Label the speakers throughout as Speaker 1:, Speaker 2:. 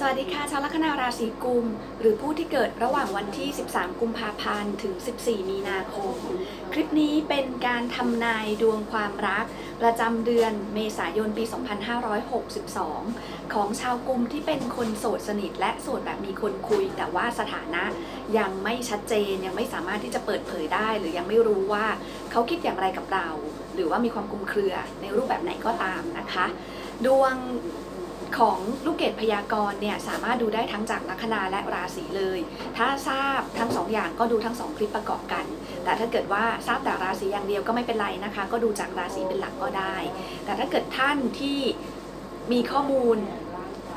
Speaker 1: สวัสดีค่ะชาวลัคนาราศีกุม หรือผู้ที่เกิดระหว่างวันที่ 13 กุมภาพันธ์ถึง 14 มีนาคม คลิปนี้เป็นการทำนายดวงความรัก ประจำเดือนเมษายนปี 2562 ของชาวกุมที่เป็นคนโสดสนิทและโสดแบบมีคนคุย แต่ว่าสถานะยังไม่ชัดเจนยังไม่สามารถที่จะเปิดเผยได้ หรือยังไม่รู้ว่าเขาคิดอย่างไรกับเรา หรือว่ามีความกุมเครือในรูปแบบไหนก็ตามนะคะ ดวง ของลูกเกดพยากรณ์เนี่ยสามารถดูได้ทั้งจากลัคนาและราศีเลย ถ้าทราบทั้งสองอย่างก็ดูทั้งสองคลิปประกอบกัน แต่ถ้าเกิดว่าทราบแต่ราศีอย่างเดียวก็ไม่เป็นไรนะคะ ก็ดูจากราศีเป็นหลักก็ได้ แต่ถ้าเกิดท่านที่มีข้อมูล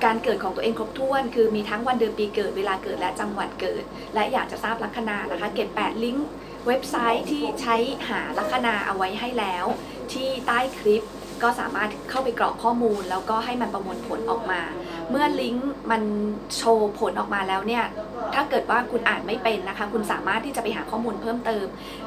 Speaker 1: การเกิดของตัวเองครบถ้วน คือมีทั้งวันเดือนปีเกิดเวลาเกิดและจังหวัดเกิด และอยากจะทราบลัคนานะคะ เกดแปดลิงก์เว็บไซต์ที่ใช้หาลัคนาเอาไว้ให้แล้ว ที่ใต้คลิป ก็สามารถเข้าไปกรอกข้อมูล แล้วก็ให้มันประมวลผลออกมา เมื่อลิงก์มันโชว์ผลออกมาแล้วเนี่ย ถ้าเกิดว่าคุณอ่านไม่เป็นนะคะ คุณสามารถที่จะไปหาข้อมูลเพิ่มเติม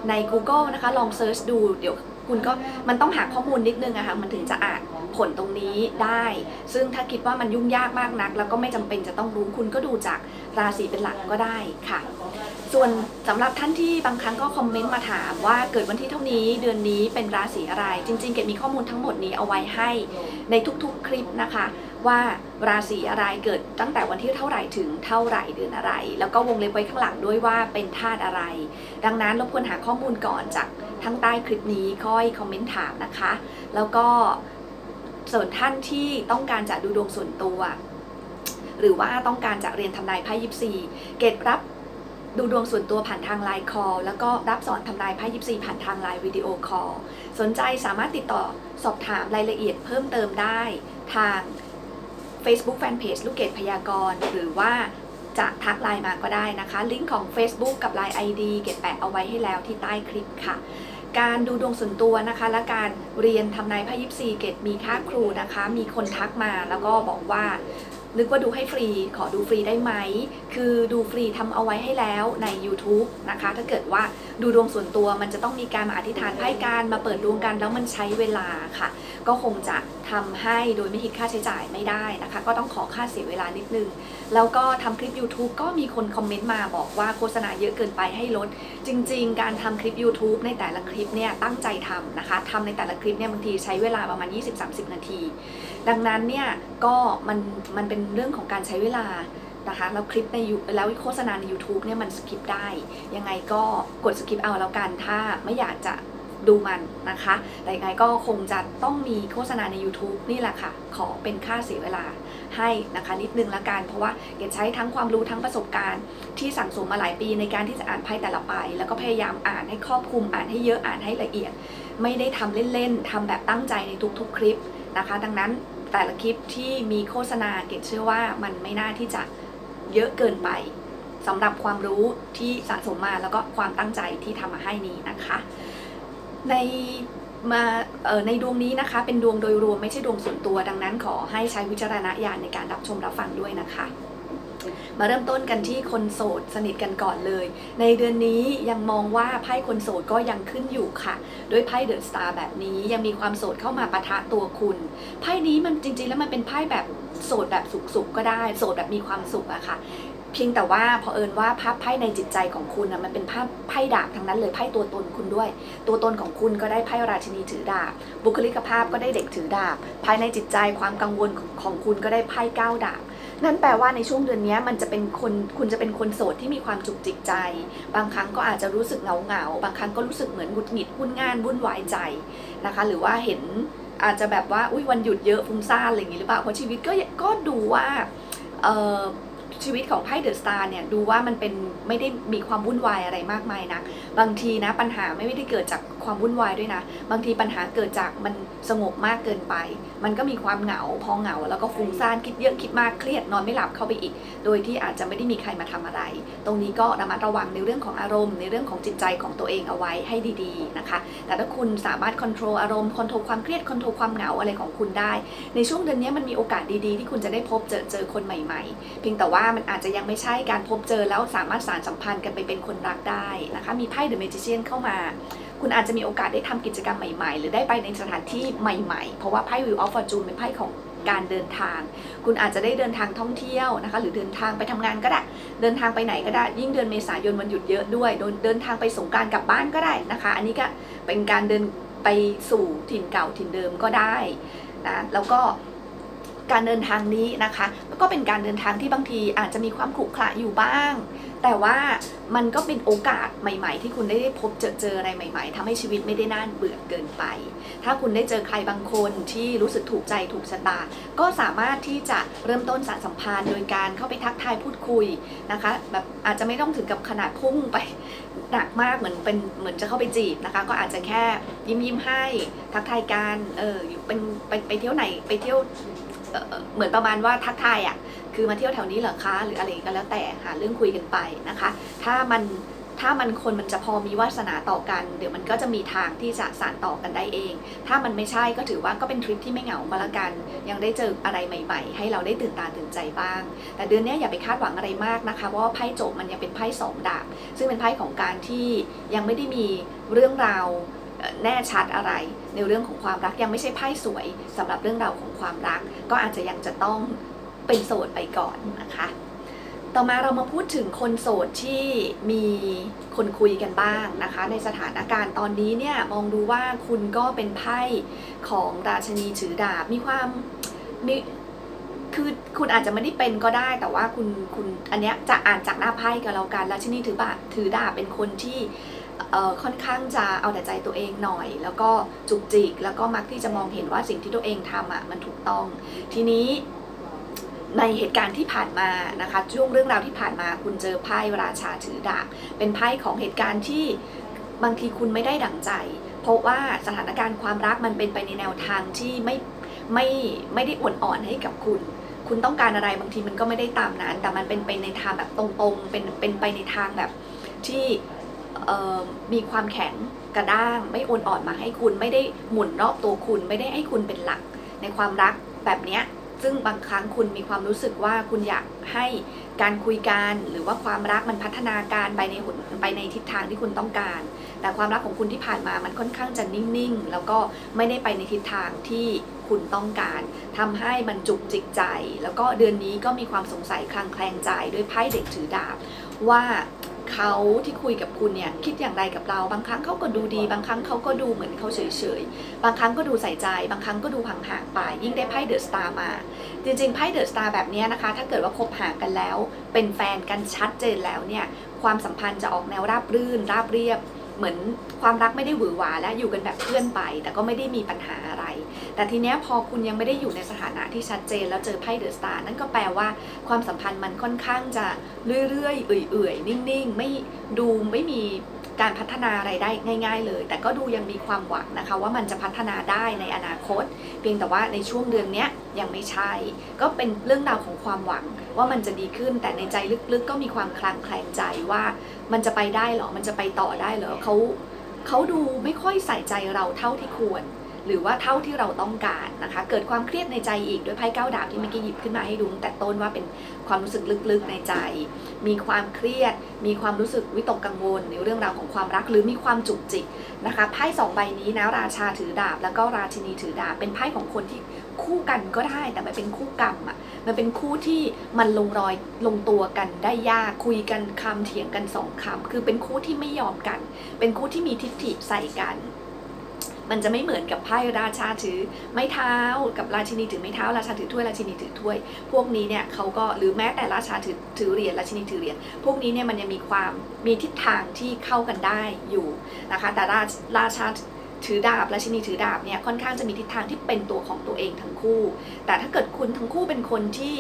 Speaker 1: ใน Google นะคะ ลองเซิร์ชดู เดี๋ยวคุณก็มันต้องหาข้อมูลนิดนึงอะคะ่ะ มันถึงจะอ่านผลตรงนี้ได้ ซึ่งถ้าคิดว่ามันยุ่งยากมากนัก แล้วก็ไม่จำเป็นจะต้องรู้ คุณก็ดูจากราศีเป็นหลักก็ได้ค่ะ ส่วนสำหรับท่านที่บางครั้งก็คอมเมนต์มาถามว่าเกิดวันที่เท่านี้เดือนนี้เป็นราศีอะไร จริง ๆ เกดมีข้อมูลทั้งหมดนี้เอาไว้ให้ในทุกๆคลิปนะคะ ว่าราศีอะไรเกิดตั้งแต่วันที่เท่าไหร่ถึงเท่าไหร่เดือนอะไร แล้วก็วงเล็บไว้ข้างหลังด้วยว่าเป็นธาตุอะไร ดังนั้นรบกวนหาข้อมูลก่อนจากทั้งใต้คลิปนี้ค่อยคอมเมนต์ถามนะคะ แล้วก็ส่วนท่านที่ต้องการจะดูดวงส่วนตัว หรือว่าต้องการจะเรียนทำนายไพ่ยิปซีเกตรับ ดูดวงส่วนตัวผ่านทางไลน์คอลแล้วก็รับสอนทำนายไพ่ยิปซีผ่านทางไลน์วิดีโอคอลสนใจสามารถติดต่อสอบถามรายละเอียดเพิ่มเติมได้ทาง Facebook Fanpage ลูกเกดพยากรณ์หรือว่าจะทักไลน์มาก็ได้นะคะ ลิงก์ของ Facebook กับ Line ID เกดแปะเอาไว้ให้แล้วที่ใต้คลิปค่ะ การดูดวงส่วนตัวนะคะ และการเรียนทำนายไพ่ยิปซีเกตมีค่าครูนะคะ มีคนทักมาแล้วก็บอกว่า นึกว่าดูให้ฟรี ขอดูฟรีได้ไหม คือดูฟรีทำเอาไว้ให้แล้วใน YouTube นะคะ ถ้าเกิดว่าดูดวงส่วนตัวมันจะต้องมีการมาอธิษฐานไพ่การมาเปิดดวงกันแล้วมันใช้เวลาค่ะ ก็คงจะทำให้โดยไม่คิดค่าใช้จ่ายไม่ได้นะคะ ก็ต้องขอค่าเสียเวลานิดนึง แล้วก็ทำคลิป YouTube ก็มีคนคอมเมนต์มาบอกว่าโฆษณาเยอะเกินไปให้ลด จริง ๆ การทำคลิป YouTube ในแต่ละคลิปเนี่ยตั้งใจทำนะคะทำในแต่ละคลิปเนี่ยบางทีใช้เวลาประมาณ 20-30 นาที ดังนั้นเนี่ยก็มันมันเป็นเรื่องของการใช้เวลานะคะแล้วคลิปในยูแล้วโฆษณาใน YouTube เนี่ยมันสกิปได้ ยังไงก็กดสกิปเอาแล้วกันถ้าไม่อยากจะดูมันนะคะ แต่ยังไงก็คงจะต้องมีโฆษณาใน YouTube นี่แหละค่ะ ขอเป็นค่าเสียเวลาให้นะคะนิดนึงละกัน เพราะว่าเกดใช้ทั้งความรู้ทั้งประสบการณ์ที่สั่งสมมาหลายปีในการที่จะอ่านไพ่แต่ละใบแล้วก็พยายามอ่านให้ครอบคลุมอ่านให้เยอะอ่านให้ละเอียด ไม่ได้ทำเล่นๆทำแบบตั้งใจในทุกๆคลิปนะคะ ดังนั้น แต่ละคลิปที่มีโฆษณาเกดเชื่อว่ามันไม่น่าที่จะเยอะเกินไปสำหรับความรู้ที่สะสมมาแล้วก็ความตั้งใจที่ทำมาให้นี้นะคะ ในมาในดวงนี้นะคะ เป็นดวงโดยรวมไม่ใช่ดวงส่วนตัวดังนั้นขอให้ใช้วิจารณญาณในการรับชมรับฟังด้วยนะคะ มาเริ่มต้นกันที่คนโสดสนิทกันก่อนเลย ในเดือนนี้ยังมองว่าไพ่คนโสดก็ยังขึ้นอยู่ค่ะ ด้วยไพ่เดอะสตาร์แบบนี้ยังมีความโสดเข้ามาปะทะตัวคุณไพ่นี้มันจริงๆ แล้วมันเป็นไพ่แบบโสดแบบสุขๆก็ได้ โสดแบบมีความสุขอะค่ะเพียงแต่ว่าพอเอิญว่าภาพไพ่ในจิตใจของคุณนะมันเป็นภาพไพ่ดาบทั้งนั้นเลยไพ่ตัวตนคุณด้วย ตัวตนของคุณก็ได้ไพ่ราชินีถือดาบ บุคลิกภาพก็ได้เด็กถือดาบ ภายในจิตใจความกังวลของคุณก็ได้ไพ่ก้าวดาบ นั่นแปลว่าในช่วงเดือนนี้มันจะเป็นคนคุณจะเป็นคนโสดที่มีความจุกจิกใจ บางครั้งก็อาจจะรู้สึกเหงาเหงาบางครั้งก็รู้สึกเหมือนหงุดหงิดวุ่นงานวุ่นวายใจนะคะ หรือว่าเห็นอาจจะแบบว่าอุ้ยวันหยุดเยอะฟุ้งซ่านอะไรอย่างนี้หรือเปล่าเพราะชีวิตก็ก็ดูว่าชีวิตของไพ่เดอะสตาร์เนี่ยดูว่ามันเป็นไม่ได้มีความวุ่นวายอะไรมากมายนะ บางทีนะปัญหาไม่ได้เกิดจาก ความวุ่นวายด้วยนะ บางทีปัญหาเกิดจากมันสงบมากเกินไป มันก็มีความเหงา พอเหงา แล้วก็ฟุ้งซ่านคิดเยอะคิดมากเครียดนอนไม่หลับเข้าไปอีก โดยที่อาจจะไม่ได้มีใครมาทำอะไร ตรงนี้ก็ระมัดระวังในเรื่องของอารมณ์ ในเรื่องของจิตใจของตัวเองเอาไว้ให้ดีๆนะคะ แต่ถ้าคุณสามารถควบคุมอารมณ์ควบคุมความเครียดควบคุมความเหงาอะไรของคุณได้ ในช่วงเดือนนี้มันมีโอกาสดีๆ ที่คุณจะได้พบเจอเจอคนใหม่ๆ เพียงแต่ว่ามันอาจจะยังไม่ใช่การพบเจอแล้วสามารถสารสัมพันธ์กันไปเป็นคนรักได้นะคะ มีไพ่เดอะเมจิเชียนเข้ามา คุณอาจจะมีโอกาสได้ทำกิจกรรมใหม่ๆ หรือได้ไปในสถานที่ใหม่ๆ เพราะว่าไพ่วิวออฟฟอร์จูนเป็นไพ่ของการเดินทาง คุณอาจจะได้เดินทางท่องเที่ยวนะคะ หรือเดินทางไปทำงานก็ได้ เดินทางไปไหนก็ได้ ยิ่งเดือนเมษายนวันหยุดเยอะด้วย เดินทางไปสงการกลับบ้านก็ได้นะคะ อันนี้ก็เป็นการเดินไปสู่ถิ่นเก่าถิ่นเดิมก็ได้นะ แล้วก็การเดินทางนี้นะคะ ก็เป็นการเดินทางที่บางทีอาจจะมีความขรุขระอยู่บ้าง แต่ว่ามันก็เป็นโอกาสใหม่ ๆ ที่คุณได้พบเจอเจออะไรใหม่ ๆทำให้ชีวิตไม่ได้น่าเบื่อเกินไป ถ้าคุณได้เจอใครบางคนที่รู้สึกถูกใจถูกชะตา ก็สามารถที่จะเริ่มต้นสารสัมพันธ์ โดยการเข้าไปทักทายพูดคุยนะคะแบบอาจจะไม่ต้องถึงกับขนาดพุ่งไปหนักมากเหมือนเป็นเหมือนจะเข้าไปจีบนะคะ ก็อาจจะแค่ยิ้มยิ้มให้ทักทายกันเอออยู่เป็นไปไปเที่ยวไหนไปเที่ยว เหมือนประมาณว่าทักทายอะคือมาเที่ยวแถวนี้เหรอคะหรืออะไรก็แล้วแต่หาเรื่องคุยกันไปนะคะ ถ้ามันถ้ามันคนมันจะพอมีวาสนาต่อกัน เดี๋ยวมันก็จะมีทางที่จะสานต่อกันได้เอง ถ้ามันไม่ใช่ก็ถือว่าก็เป็นทริปที่ไม่เหงาก็แล้วกัน ยังได้เจออะไรใหม่ ๆ ให้เราได้ตื่นตาตื่นใจบ้าง แต่เดือนนี้อย่าไปคาดหวังอะไรมากนะคะ เพราะว่าไพ่โจบมันยังเป็นไพ่สองดาบ ซึ่งเป็นไพ่ของการที่ยังไม่ได้มีเรื่องราว แน่ชัดอะไรในเรื่องของความรักยังไม่ใช่ไพ่สวยสำหรับเรื่องราวของความรัก ก็อาจจะยังจะต้องเป็นโสดไปก่อนนะคะ ต่อมาเรามาพูดถึงคนโสดที่มีคนคุยกันบ้างนะคะ ในสถานการณ์ตอนนี้เนี่ยมองดูว่าคุณก็เป็นไพ่ของราชนีถือดาบมีความมีคือคุณอาจจะไม่ได้เป็นก็ได้แต่ว่าคุณคุณอันเนี้ยจะอ่านจากหน้าไพ่ก็แล้วกันราชนีถือบาถือดาบเป็นคนที่ ค่อนข้างจะเอาแต่ใจตัวเองหน่อย แล้วก็จุกจิก แล้วก็มักที่จะมองเห็นว่าสิ่งที่ตัวเองทำอะมันถูกต้อง ทีนี้ในเหตุการณ์ที่ผ่านมานะคะช่วงเรื่องราวที่ผ่านมาคุณเจอไพ่ราชาถือดาบเป็นไพ่ของเหตุการณ์ที่บางทีคุณไม่ได้ดั่งใจ เพราะว่าสถานการณ์ความรักมันเป็นไปในแนวทางที่ไม่ไม่ไม่ได้อ่อนอ่อนให้กับคุณ คุณต้องการอะไรบางทีมันก็ไม่ได้ตามนั้น แต่มันเป็นไปในทางแบบตรงๆ เป็นเป็นไปในทางแบบที่ มีความแข็งกระด้าง ไม่โอนอ่อนมาให้คุณไม่ได้หมุนรอบตัวคุณไม่ได้ให้คุณเป็นหลัก ในความรักแบบเนี้ยซึ่งบางครั้งคุณมีความรู้สึกว่าคุณอยากให้การคุยกันหรือว่าความรักมันพัฒนาการไปในหนไปในทิศทางที่คุณต้องการ แต่ความรักของคุณที่ผ่านมามันค่อนข้างจะนิ่งๆ แล้วก็ไม่ได้ไปในทิศทางที่คุณต้องการทำให้มันจุกจิกใจ แล้วก็เดือนนี้ก็มีความสงสัยคลางแคลงใจด้วยไพ่เด็กถือดาบว่า เขาที่คุยกับคุณเนี่ยคิดอย่างไรกับเรา บางครั้งเขาก็ดูดี บางครั้งเขาก็ดูเหมือนเขาเฉยๆ บางครั้งก็ดูใส่ใจ บางครั้งก็ดูห่างๆไป ยิ่งได้ไพ่เดอะสตาร์มา จริงๆไพ่เดอะสตาร์แบบนี้นะคะ ถ้าเกิดว่าคบหากันแล้ว เป็นแฟนกันชัดเจนแล้วเนี่ยความสัมพันธ์จะออกแนวราบรื่น ราบเรียบ เหมือนความรักไม่ได้หวือหวาและอยู่กันแบบเพื่อนไป แต่ก็ไม่ได้มีปัญหาอะไร แต่ทีเนี้ยพอคุณยังไม่ได้อยู่ในสถานะที่ชัดเจน แล้วเจอไพ่เดอะสตาร์นั่นก็แปลว่าความสัมพันธ์มันค่อนข้างจะเรื่อยๆ เอื่อยๆ นิ่งๆ ไม่ดูไม่มีการพัฒนาอะไรได้ง่าย ๆ เลย แต่ก็ดูยังมีความหวังนะคะ ว่ามันจะพัฒนาได้ในอนาคต เพียงแต่ว่าในช่วงเดือนนี้ยยังไม่ใช่ ก็เป็นเรื่องราวของความหวังว่ามันจะดีขึ้นแต่ในใจลึกๆ ก็มีความคลางแคลงใจว่ามันจะไปได้เหรอ มันจะไปต่อได้เหรอเขาเขาดูไม่ค่อยใส่ใจเราเท่าที่ควร หรือว่าเท่าที่เราต้องการนะคะ เกิดความเครียดในใจอีกด้วยไพ่เก้าดาบที่เมื่อกี้หยิบขึ้นมาให้ดูแต่ต้นว่าเป็นความรู้สึกลึกๆในใจ มีความเครียด มีความรู้สึกวิตกกังวลในเรื่องราวของความรักหรือมีความจุกจิกนะคะไพ่สองใบนี้นะราชาถือดาบ แล้วก็ราชินีถือดาบ เป็นไพ่ของคนที่คู่กันก็ได้ แต่มันเป็นคู่กรรมอะมันเป็นคู่ที่มันลงรอยลงตัวกันได้ยากคุยกันคำเถียงกันสองคำคือเป็นคู่ที่ไม่ยอมกัน เป็นคู่ที่มีทิฐิใส่กัน มันจะไม่เหมือนกับไพ่ราชาถือไม้เท้า กับราชินีถือไม้เท้า ราชาถือถ้วยราชินีถือถ้วย พวกนี้เนี่ยเขาก็หรือแม้แต่ราชาถือถือเหรียญราชินีถือเหรียญพวกนี้เนี่ยมันยังมีความมีทิศทางที่เข้ากันได้อยู่นะคะ แต่ราชราชาถือดาบราชินีถือดาบเนี่ยค่อนข้างจะมีทิศทางที่เป็นตัวของตัวเองทั้งคู่ แต่ถ้าเกิดคุณทั้งคู่เป็นคนที่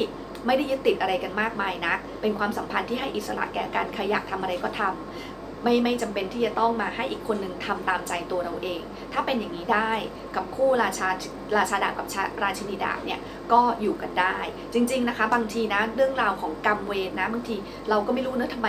Speaker 1: ไม่ได้ยึดติดอะไรกันมากมายนะ เป็นความสัมพันธ์ที่ให้อิสระแก่กันใครอยากทำอะไรก็ทำ ไม่ไม่จำเป็นที่จะต้องมาให้อีกคนหนึ่งทำตามใจตัวเราเอง ถ้าเป็นอย่างนี้ได้กับคู่ราชาราชาดาบกับชาราชินีดาบเนี่ยก็อยู่กันได้ จริง ๆนะคะ บางทีนะเรื่องราวของกรรมเวรนะบางทีเราก็ไม่รู้นะทำไม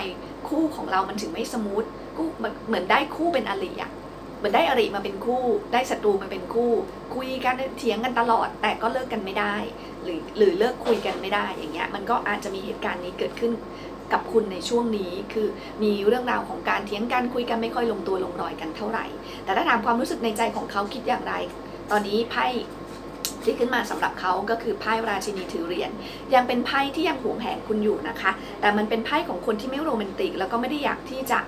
Speaker 1: คู่ของเรามันถึงไม่สมูทคู่เหมือนได้คู่เป็นอริอะเหมือนได้อริมาเป็นคู่ ได้ศัตรูมาเป็นคู่ คุยกันเถียงกันตลอด แต่ก็เลิกกันไม่ได้ หรือหรือเลิกคุยกันไม่ได้อย่างเงี้ยมันก็อาจจะมีเหตุการณ์นี้เกิดขึ้น กับคุณในช่วงนี้คือมีเรื่องราวของการเถียงกันคุยกันไม่ค่อยลงตัวลงรอยกันเท่าไหร่ แต่ถ้าถามความรู้สึกในใจของเขาคิดอย่างไร ตอนนี้ไพ่ที่ขึ้นมาสำหรับเขาก็คือไพ่ราชินีถือเหรียญยังเป็นไพ่ที่ยังหวงแหนคุณอยู่นะคะ แต่มันเป็นไพ่ของคนที่ไม่โรแมนติก แล้วก็ไม่ได้อยากที่จะ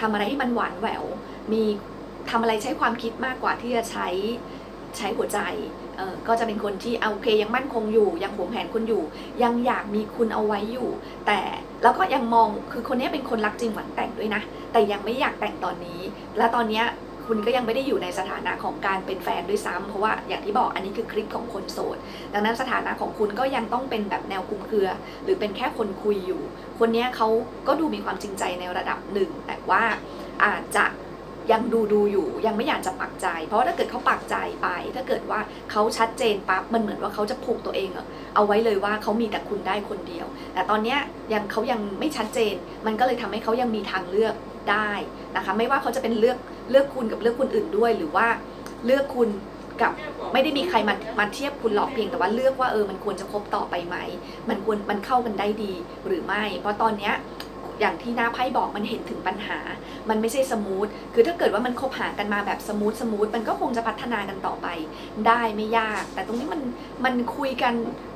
Speaker 1: ทำอะไรให้มันหวานแหวว มีทำอะไรใช้ความคิดมากกว่าที่จะใช้ใช้หัวใจ ก็จะเป็นคนที่เอาโอเคยังมั่นคงอยู่ ยังหวงแหนคุณอยู่ ยังอยากมีคุณเอาไว้อยู่ แต่แล้วก็ยังมองคือคนนี้เป็นคนรักจริงหวังแต่งด้วยนะ แต่ยังไม่อยากแต่งตอนนี้ และตอนนี้คุณก็ยังไม่ได้อยู่ในสถานะของการเป็นแฟนด้วยซ้ำเพราะว่าอย่างที่บอกอันนี้คือคลิปของคนโสด ดังนั้นสถานะของคุณก็ยังต้องเป็นแบบแนวคลุมเครือ หรือเป็นแค่คนคุยอยู่ คนนี้เขาก็ดูมีความจริงใจในระดับหนึ่ง แต่ว่าอาจจะ ยังดูดูอยู่ยังไม่อยากจะปักใจ เพราะถ้าเกิดเขาปักใจไป ถ้าเกิดว่าเขาชัดเจนปั๊บมันเหมือนว่าเขาจะผูกตัวเองเอาไว้เลยว่าเขามีแต่คุณได้คนเดียว แต่ตอนเนี้ยยังเขายังไม่ชัดเจน มันก็เลยทำให้เขายังมีทางเลือกได้นะคะไม่ว่าเขาจะเป็นเลือกเลือกคุณกับเลือกคนอื่นด้วย หรือว่าเลือกคุณกับไม่ได้มีใครมามาเทียบคุณหรอกเพียงแต่ว่าเลือกว่าเออมันควรจะคบต่อไปไหม มันควรมันเข้ากันได้ดีหรือไม่ เพราะตอนเนี้ย อย่างที่หน้าไพ่บอกมันเห็นถึงปัญหา มันไม่ใช่สมูท คือถ้าเกิดว่ามันคบหากันมาแบบสมูทสมูทมันก็คงจะพัฒนากันต่อไป ได้ไม่ยาก แต่ตรงนี้มันมันคุยกัน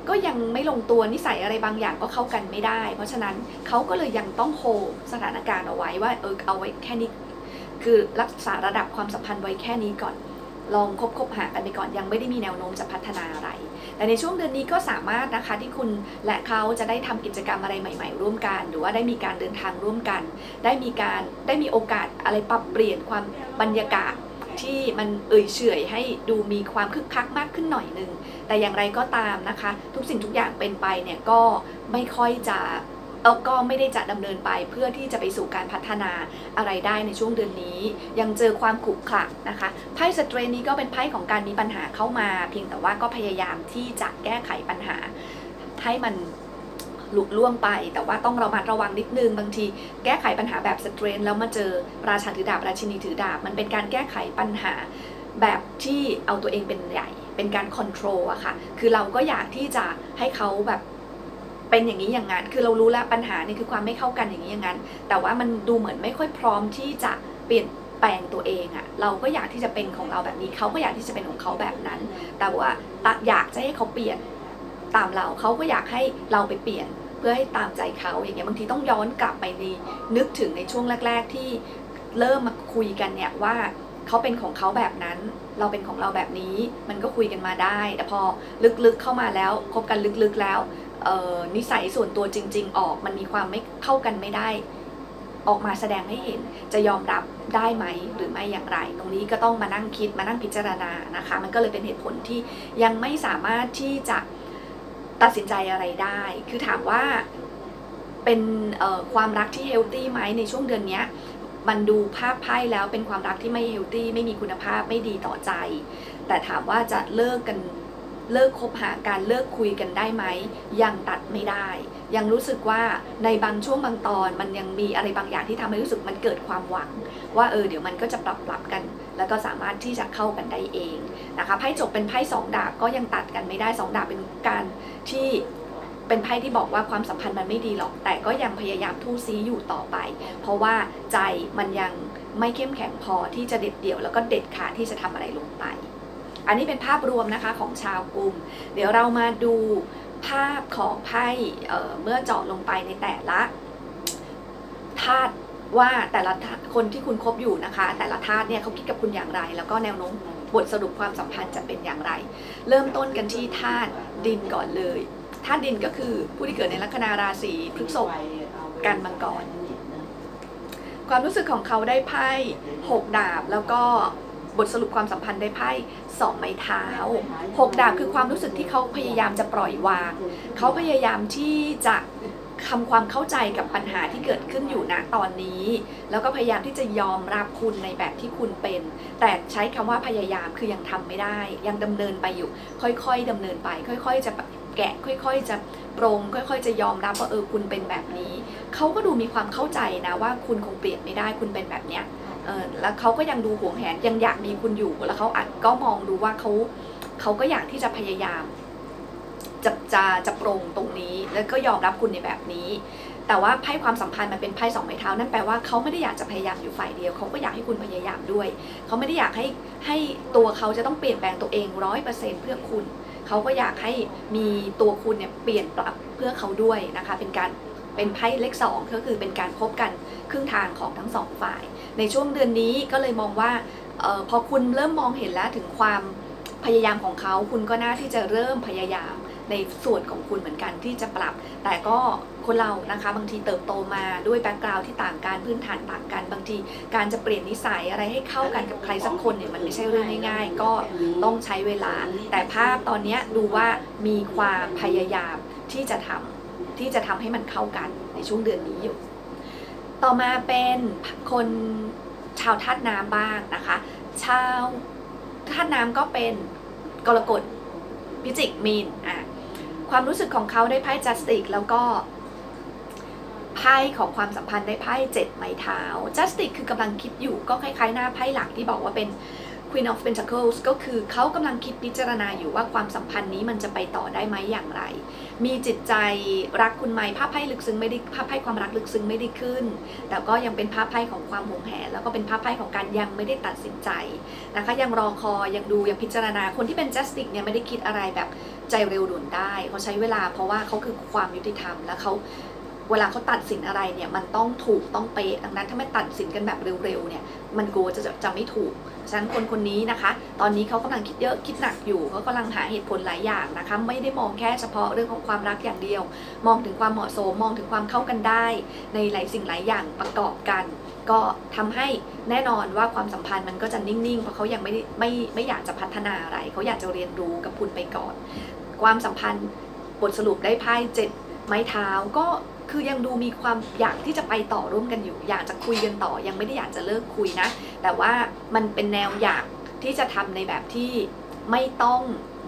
Speaker 1: ก็ยังไม่ลงตัวนิสัยอะไรบางอย่างก็เข้ากันไม่ได้ เพราะฉะนั้นเขาก็เลยยังต้องโฮสถานการณ์เอาไว้ว่าเออเอาไว้แค่นี้ คือรักษาระดับความสัมพันธ์ไว้แค่นี้ก่อน ลองคบคบหากันไปก่อนยังไม่ได้มีแนวโน้มจะพัฒนาอะไร แต่ในช่วงเดือนนี้ก็สามารถนะคะที่คุณและเขาจะได้ทำกิจกรรมอะไรใหม่ ๆ ร่วมกัน หรือว่าได้มีการเดินทางร่วมกัน ได้มีการได้มีโอกาสอะไรปรับเปลี่ยนความบรรยากาศที่มันเอ่ยเฉยให้ดูมีความคึกคักมากขึ้นหน่อยนึง แต่อย่างไรก็ตามนะคะ ทุกสิ่งทุกอย่างเป็นไปเนี่ยก็ไม่ค่อยจะ เออก็ไม่ได้จะดำเนินไปเพื่อที่จะไปสู่การพัฒนาอะไรได้ในช่วงเดือนนี้ ยังเจอความขรุขระนะคะไพ่สเตรนนี้ก็เป็นไพ่ของการมีปัญหาเข้ามา เพียงแต่ว่าก็พยายามที่จะแก้ไขปัญหา ให้มันหลุดล่วงไป แต่ว่าต้องระมัดระวังนิดนึงบางที แก้ไขปัญหาแบบสเตรนแล้วมาเจอราชาถือดาบราชินีถือดาบมันเป็นการแก้ไขปัญหาแบบที่เอาตัวเองเป็นใหญ่เป็นการคอนโทรลอะค่ะ คือเราก็อยากที่จะให้เขาแบบ เป็นอย่างนี้อย่างนั้น คือเรารู้แล้วปัญหานี่คือความไม่เข้ากันอย่างนี้อย่างนั้น แต่ว่ามันดูเหมือนไม่ค่อยพร้อมที่จะเปลี่ยนแปลงตัวเองอะเราก็อยากที่จะเป็นของเราแบบนี้เขาก็อยากที่จะเป็นของเขาแบบนั้น แต่ว่าอยากจะให้เขาเปลี่ยนตามเราเขาก็อยากให้เราไปเปลี่ยนเพื่อให้ตามใจเขาอย่างเงี้ยบางทีต้องย้อนกลับไปในนึกถึงในช่วงแรก ๆ ที่เริ่มมาคุยกันเนี่ยว่าเขาเป็นของเขาแบบนั้น เราเป็นของเราแบบนี้ มันก็คุยกันมาได้ แต่พอลึกๆเข้ามาแล้วคบกันลึกๆแล้ว นิสัยส่วนตัวจริง ๆ ออกมันมีความไม่เข้ากันไม่ได้ ออกมาแสดงให้เห็นจะยอมรับได้ไหมหรือไม่อย่างไร ตรงนี้ก็ต้องมานั่งคิดมานั่งพิจารณานะคะ มันก็เลยเป็นเหตุผลที่ยังไม่สามารถที่จะตัดสินใจอะไรได้ คือถามว่าเป็นความรักที่เฮลตี้ไหมในช่วงเดือนนี้มันดูภาพไพ่แล้วเป็นความรักที่ไม่เฮลตี้ไม่มีคุณภาพไม่ดีต่อใจ แต่ถามว่าจะเลิกกัน เลิกคบหาการเลิกคุยกันได้ไหม ยังตัดไม่ได้ ยังรู้สึกว่าในบางช่วงบางตอนมันยังมีอะไรบางอย่างที่ทำให้รู้สึกมันเกิดความหวัง ว่าเออเดี๋ยวมันก็จะปรับปรับกัน แล้วก็สามารถที่จะเข้ากันได้เองนะคะไพ่จบเป็นไพ่สองดาบก็ยังตัดกันไม่ได้สองดาบเป็นการที่เป็นไพ่ที่บอกว่าความสัมพันธ์มันไม่ดีหรอก แต่ก็ยังพยายามทู่ซีอยู่ต่อไป เพราะว่าใจมันยังไม่เข้มแข็งพอที่จะเด็ดเดี่ยว แล้วก็เด็ดขาดที่จะทำอะไรลงไป อันนี้เป็นภาพรวมนะคะของชาวกลุ่ม เดี๋ยวเรามาดูภาพของไพ่เเมื่อเจาะลงไปในแต่ละธาตุว่าแต่ละคนที่คุณคบอยู่นะคะ แต่ละธาตุเนี่ยเขาคิดกับคุณอย่างไร แล้วก็แนวโน้มบทสรุปความสัมพันธ์จะเป็นอย่างไร เริ่มต้นกันที่ธาตุดินก่อนเลยธาตุดินก็คือผู้ที่เกิดในลัคนาราศีพฤษภกันมังกรความรู้สึกของเขาได้ไพ่หกดาบแล้วก็ บทสรุปความสัมพันธ์ได้ไพ่สองไม้เท้าหกดาบคือความรู้สึกที่เขาพยายามจะปล่อยวาง เขาพยายามที่จะทำความเข้าใจกับปัญหาที่เกิดขึ้นอยู่ณตอนนี้ แล้วก็พยายามที่จะยอมรับคุณในแบบที่คุณเป็น แต่ใช้คำว่าพยายามคือยังทำไม่ได้ ยังดำเนินไปอยู่ ค่อยๆดำเนินไป ค่อย ๆ จะแกะค่อย ๆ จะปรงค่อย ๆ จะยอมรับว่าเออคุณเป็นแบบนี้ เขาก็ดูมีความเข้าใจนะว่าคุณคงเปลี่ยนไม่ได้คุณเป็นแบบเนี้ย แล้วเขาก็ยังดูห่วงแหนยังอยากมีคุณอยู่ แล้วเขาอัดก็มองดูว่าเขาเขาก็อยากที่จะพยายาม จะจะจะปรงตรงนี้ แล้วก็ยอมรับคุณในแบบนี้ แต่ว่าไพ่ความสัมพันธ์มันเป็นไพ่สองไม้เท้านั่นแปลว่าเขาไม่ได้อยากจะพยายามอยู่ฝ่ายเดียวเขาก็อยากให้คุณพยายามด้วยเขาไม่ได้อยากให้ให้ตัวเขาจะต้องเปลี่ยนแปลงตัวเองร้อยเปอร์เซ็นต์เพื่อคุณเขาก็อยากให้มีตัวคุณเนี่ยเปลี่ยนปรับเพื่อเขาด้วยนะคะ เป็นการเป็นไพ่เลขสองก็คือเป็นการพบกันครึ่งทางของทั้งสองฝ่าย ในช่วงเดือนนี้ก็เลยมองว่าออพอคุณเริ่มมองเห็นแล้วถึงความพยายามของเขาคุณก็น่าที่จะเริ่มพยายามในส่วนของคุณเหมือนกันที่จะปรับ แต่ก็คนเรานะคะบางทีเติบโตมาด้วยแบ็กกราวที่ต่างกันพื้นฐานต่างกันบางทีการจะเปลี่ยนนิสัยอะไรให้เข้ากันกับใครสักคนเนี่ยมันไม่ใช่เรื่องง่ายๆ ก็ต้องใช้เวลา แต่ภาพตอนนี้ดูว่ามีความพยายามที่จะทำที่จะทำให้มันเข้ากันในช่วงเดือนนี้อยู่ ต่อมาเป็นคนชาวธาตุน้ำบ้างนะคะ ชาวธาตุน้ำก็เป็นกรกฎพิจิกมีนอะความรู้สึกของเขาได้ไพ่จัสติกแล้วก็ไพ่ของความสัมพันธ์ได้ไพ่เจ็ดไม้เท้าจัสติกคือกำลังคิดอยู่ก็คล้ายๆหน้าไพ่หลักที่บอกว่าเป็น Queen of Pentacles ก็คือเขากำลังคิดพิจารณาอยู่ว่าความสัมพันธ์นี้มันจะไปต่อได้ไหมอย่างไร มีจิตใจรักคุณไหมภาพไพ่ลึกซึ้งไม่ได้ภาพไพ่ความรักลึกซึ้งไม่ได้ขึ้น แต่ก็ยังเป็นภาพไพ่ของความหวงแหนแล้วก็เป็นภาพไพ่ของการยังไม่ได้ตัดสินใจนะคะยังรอคอยยังดูยังพิจารณาคนที่เป็น justice เนี่ยไม่ได้คิดอะไรแบบใจเร็วด่วนได้เขาใช้เวลาเพราะว่าเขาคือความยุติธรรมแล้วเขา เวลาเขาตัดสินอะไรเนี่ยมันต้องถูกต้องเป๊ะดังนั้นถ้าไม่ตัดสินกันแบบเร็วๆเนี่ยมันกลัวจะจะไม่ถูกฉะนั้นคนคนนี้นะคะ ตอนนี้เขากำลังคิดเยอะคิดหนักอยู่เขากำลังหาเหตุผลหลายอย่างนะคะ ไม่ได้มองแค่เฉพาะเรื่องของความรักอย่างเดียว มองถึงความเหมาะสมมองถึงความเข้ากันได้ ในหลายสิ่งหลายอย่างประกอบกัน ก็ทำให้แน่นอนว่าความสัมพันธ์มันก็จะนิ่งๆเพราะเขายังไม่ได้ไม่ไม่อยากจะพัฒนาอะไรเขาอยากจะเรียนรู้กับคุณไปก่อน ความสัมพันธ์บทสรุปได้ไพ่เจ็ดไม้เท้าก็ คือยังดูมีความอยากที่จะไปต่อร่วมกันอยู่ อยากจะคุยกันต่อ ยังไม่ได้อยากจะเลิกคุยนะ แต่ว่ามันเป็นแนวอยากที่จะทำในแบบที่ไม่ต้อง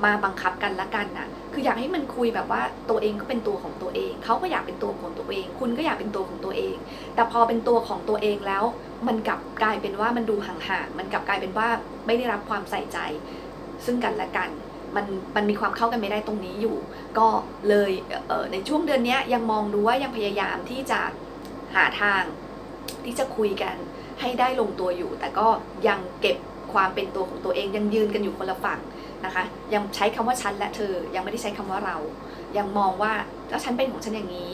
Speaker 1: มาบังคับกันละกันนะคืออยากให้มันคุยแบบว่าตัวเองก็เป็นตัวของตัวเอง เขาก็อยากเป็นตัวของตัวเอง คุณก็อยากเป็นตัวของตัวเอง แต่พอเป็นตัวของตัวเองแล้ว มันกลับกลายเป็นว่ามันดูห่างๆ มันกลับกลายเป็นว่าไม่ได้รับความใส่ใจ ซึ่งกันและกัน มันมันมีความเข้ากันไม่ได้ตรงนี้อยู่ ก็เลยเในช่วงเดือนนี้ยังมองดูว่ายังพยายามที่จะหาทางที่จะคุยกันให้ได้ลงตัวอยู่ แต่ก็ยังเก็บความเป็นตัวของตัวเองยังยืนกันอยู่คนละฝั่งนะคะ ยังใช้คำว่าฉันและเธอ ยังไม่ได้ใช้คำว่าเรา ยังมองว่าถ้าฉันเป็นของฉันอย่างนี้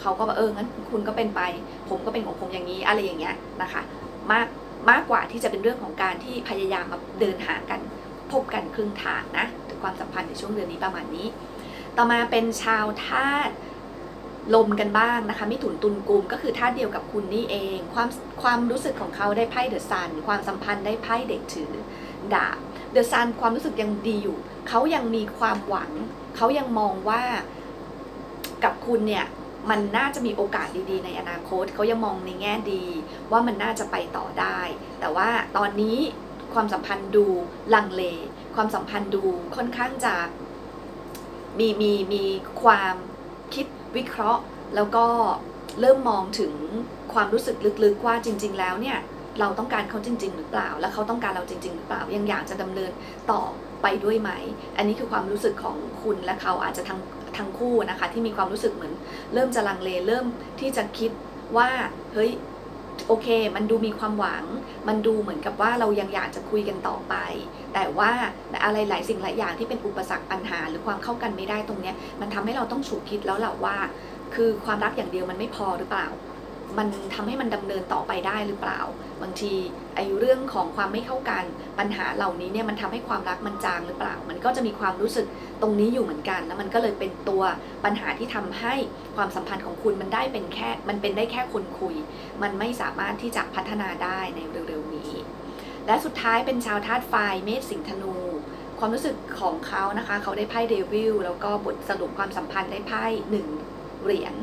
Speaker 1: เขาก็บอกเอองั้นคุณก็เป็นไป ผมก็เป็นของผมอย่างนี้อะไรอย่างเงี้ยนะคะมากมากกว่าที่จะเป็นเรื่องของการที่พยายามมาเดินหากันพบกันครึ่งทางนะ งความสัมพันธ์ในช่วงเดือนนี้ประมาณนี้ ต่อมาเป็นชาวธาตุลมกันบ้างนะคะมิถุนตุลกุมก็คือธาตุเดียวกับคุณนี่เอง ความความรู้สึกของเขาได้ไพ่เดอะซันความสัมพันธ์ได้ไพ่เด็กถือดาบเดอะซันความรู้สึกยังดีอยู่ เขายังมีความหวัง เขายังมองว่ากับคุณเนี่ยมันน่าจะมีโอกาสดีๆ ในอนาคต เขายังมองในแง่ดี ว่ามันน่าจะไปต่อได้ แต่ว่าตอนนี้ ความสัมพันธ์ดูลังเล ความสัมพันธ์ดูค่อนข้างจะมีมีมีความคิดวิเคราะห์ แล้วก็เริ่มมองถึงความรู้สึกลึกๆว่าจริง ๆ แล้วเนี่ยเราต้องการเขาจริง ๆ หรือเปล่า และเขาต้องการเราจริง ๆ หรือเปล่า ยังอยากจะดำเนินต่อไปด้วยไหม อันนี้คือความรู้สึกของคุณและเขาอาจจะทั้งทั้งคู่นะคะ ที่มีความรู้สึกเหมือน เริ่มจะลังเลเริ่มที่จะคิดว่าเฮ้ย โอเค มันดูมีความหวัง มันดูเหมือนกับว่าเรายังอยากจะคุยกันต่อไป แต่ว่าอะไรหลายสิ่งหลายอย่างที่เป็นอุปสรรคปัญหา หรือความเข้ากันไม่ได้ตรงนี้มันทำให้เราต้องฉุกคิดแล้วแหละว่า คือความรักอย่างเดียวมันไม่พอหรือเปล่า มันทำให้มันดำเนินต่อไปได้หรือเปล่า บางทีไอ้เรื่องของความไม่เข้ากันปัญหาเหล่านี้เนี่ยมันทำให้ความรักมันจางหรือเปล่า มันก็จะมีความรู้สึกตรงนี้อยู่เหมือนกัน แล้วมันก็เลยเป็นตัวปัญหาที่ทำให้ความสัมพันธ์ของคุณมันได้เป็นแค่มันเป็นได้แค่คนคุย มันไม่สามารถที่จะพัฒนาได้ในเร็วๆนี้ และสุดท้ายเป็นชาวธาตุไฟเมษสิงธนูความรู้สึกของเขานะคะ เขาได้ไพ่เดวิลแล้วก็บทสรุปความสัมพันธ์ได้ไพ่หนึ่งเหรียญ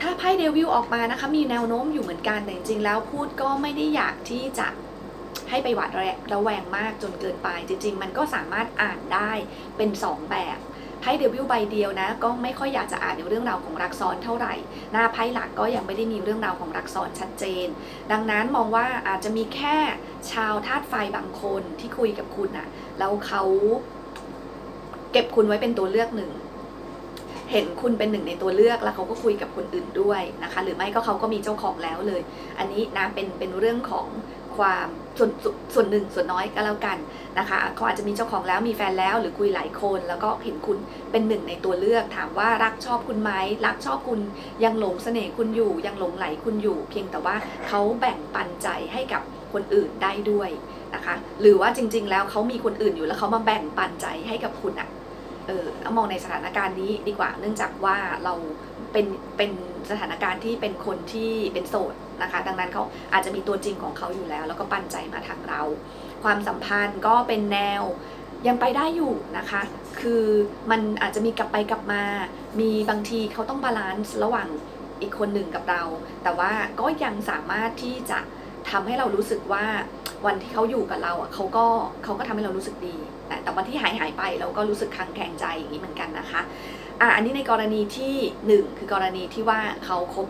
Speaker 1: ถ้าไพ่เดวิลออกมานะคะ มีแนวโน้มอยู่เหมือนกันแต่จริงๆแล้วพูดก็ไม่ได้อยากที่จะให้ไปหวาดระแวงมากจนเกินไป จริง ๆ มันก็สามารถอ่านได้เป็น 2 แบบไพ่เดวิลใบเดียวนะ ก็ไม่ค่อยอยากจะอ่านในเรื่องราวของรักซ้อนเท่าไหร่ หน้าไพ่หลักก็ยังไม่ได้มีเรื่องราวของรักซ้อนชัดเจน ดังนั้นมองว่าอาจจะมีแค่ชาวธาตุไฟบางคนที่คุยกับคุณอะแล้วเขาเก็บคุณไว้เป็นตัวเลือกหนึ่ง เห็นคุณเป็นหนึ่งในตัวเลือกแล้วเขาก็คุยกับคนอื่นด้วยนะคะ หรือไม่ก็เขาก็มีเจ้าของแล้วเลย อันนี้นะเป็นเป็นเรื่องของความส่วนส่วนส่วนหนึ่งส่วนน้อยก็แล้วกันนะคะเขาอาจจะมีเจ้าของแล้วมีแฟนแล้วหรือคุยหลายคน แล้วก็เห็นคุณเป็นหนึ่งในตัวเลือก ถามว่ารักชอบคุณไหมรักชอบคุณยังหลงเสน่ห์คุณอยู่ ยังหลงไหลคุณอยู่ เพียงแต่ว่าเขาแบ่งปันใจให้กับคนอื่นได้ด้วยนะคะ หรือว่าจริง ๆ แล้วเขามีคนอื่นอยู่แล้วเขามาแบ่งปันใจให้กับคุณอะ เออเอมองในสถานการณ์นี้ดีกว่า เนื่องจากว่าเราเป็นเป็นสถานการณ์ที่เป็นคนที่เป็นโสดนะคะ ดังนั้นเขาอาจจะมีตัวจริงของเขาอยู่แล้ว แล้วก็ปันใจมาทางเรา ความสัมพันธ์ก็เป็นแนวยังไปได้อยู่นะคะ คือมันอาจจะมีกลับไปกลับมา มีบางทีเขาต้องบาลานซ์ระหว่างอีกคนหนึ่งกับเรา แต่ว่าก็ยังสามารถที่จะทำให้เรารู้สึกว่า วันที่เขาอยู่กับเราอะเขาก็เขาก็ทำให้เรารู้สึกดี แต่แต่วันที่หายหายไปเราก็รู้สึกคังแคงใจอย่างนี้เหมือนกันนะคะอะอันนี้ในกรณีที่หนึ่งคือกรณีที่ว่าเขาคบ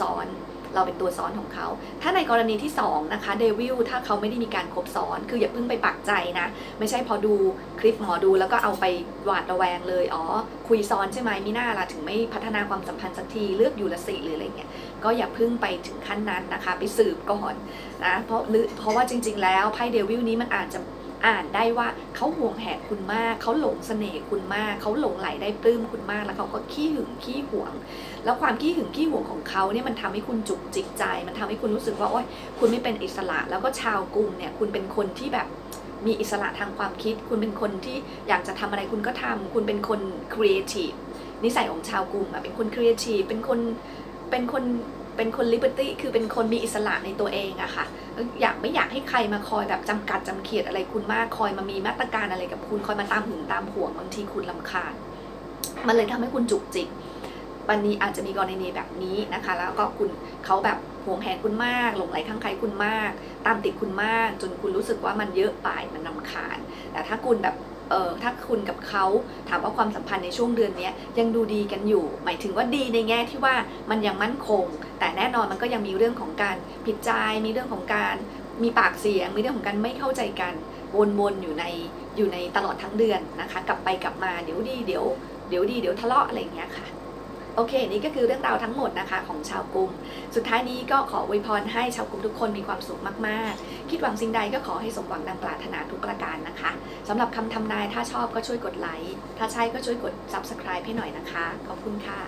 Speaker 1: ซ้อน เราเป็นตัวซ้อนของเขา ถ้าในกรณีที่ 2 นะคะเดวิลถ้าเขาไม่ได้มีการคบซ้อน คืออย่าเพิ่งไปปักใจนะ ไม่ใช่พอดูคลิปหมอดูแล้วก็เอาไปหวาดระแวงเลย อ๋อ คุยซ้อนใช่ไหมมิน่าละถึงไม่พัฒนาความสัมพันธ์สักทีเลือกอยู่ละสิหรืออะไรเงี้ยก็อย่าเพิ่งไปถึงขั้นนั้นนะคะ ไปสืบก่อนนะเพราะหรือเพราะว่าจริง ๆ แล้วไพ่เดวิลนี้มันอาจจะ อ่านได้ว่าเขาห่วงแหนคุณมากเขาหลงเสน่ห์คุณมากเขาหลงไหลได้ปลื้มคุณมากแล้วเขาก็ขี้หึงขี้หวง แล้วความขี้หึงขี้หวงของเขาเนี่ยมันทำให้คุณจุกจิกใจ มันทำให้คุณรู้สึกว่าโอ๊ยคุณไม่เป็นอิสระ แล้วก็ชาวกรุงเนี่ยคุณเป็นคนที่แบบมีอิสระทางความคิด คุณเป็นคนที่อยากจะทำอะไรคุณก็ทำคุณเป็นคนครีเอทีฟนิสัยของชาวกรุงอะเป็นคนครีเอทีฟเป็นคนเป็นคน เป็นคนลิเบอร์ตี้คือเป็นคนมีอิสระในตัวเองอะค่ะ อยากไม่อยากให้ใครมาคอยแบบจำกัดจำเขียดอะไรคุณมากคอยมามีมาตรการอะไรกับคุณคอยมาตามหึงตามห่วงบางทีคุณลำคาญ มันเลยทำให้คุณจุกจิกวันนี้อาจจะมีกรณีแบบนี้นะคะ แล้วก็คุณเขาแบบห่วงแหนคุณมาก หลงไหลข้างใครคุณมาก ตามติดคุณมาก จนคุณรู้สึกว่ามันเยอะไปมันนำคาญ แต่ถ้าคุณแบบ เออถ้าคุณกับเขาถามว่าความสัมพันธ์ในช่วงเดือนนี้ยังดูดีกันอยู่ หมายถึงว่าดีในแง่ที่ว่ามันยังมั่นคง แต่แน่นอนมันก็ยังมีเรื่องของการผิดใจ มีเรื่องของการมีปากเสียง มีเรื่องของการไม่เข้าใจกันวนๆอยู่ในอยู่ในตลอดทั้งเดือนนะคะ กลับไปกลับมาเดี๋ยวดีเดี๋ยวเดี๋ยวดีเดี๋ยวทะเลาะอะไรอย่างเงี้ยค่ะ โอเค นี่ก็คือเรื่องราวทั้งหมดนะคะของชาวกลุ่ม สุดท้ายนี้ก็ขออวยพรให้ชาวกลุ่มทุกคนมีความสุขมากๆ คิดหวังสิ่งใดก็ขอให้สมหวังดังปรารถนาทุกประการนะคะ สำหรับคำทำนายถ้าชอบก็ช่วยกดไลค์ ถ้าใช่ก็ช่วยกด subscribe ให้หน่อยนะคะ ขอบคุณค่ะ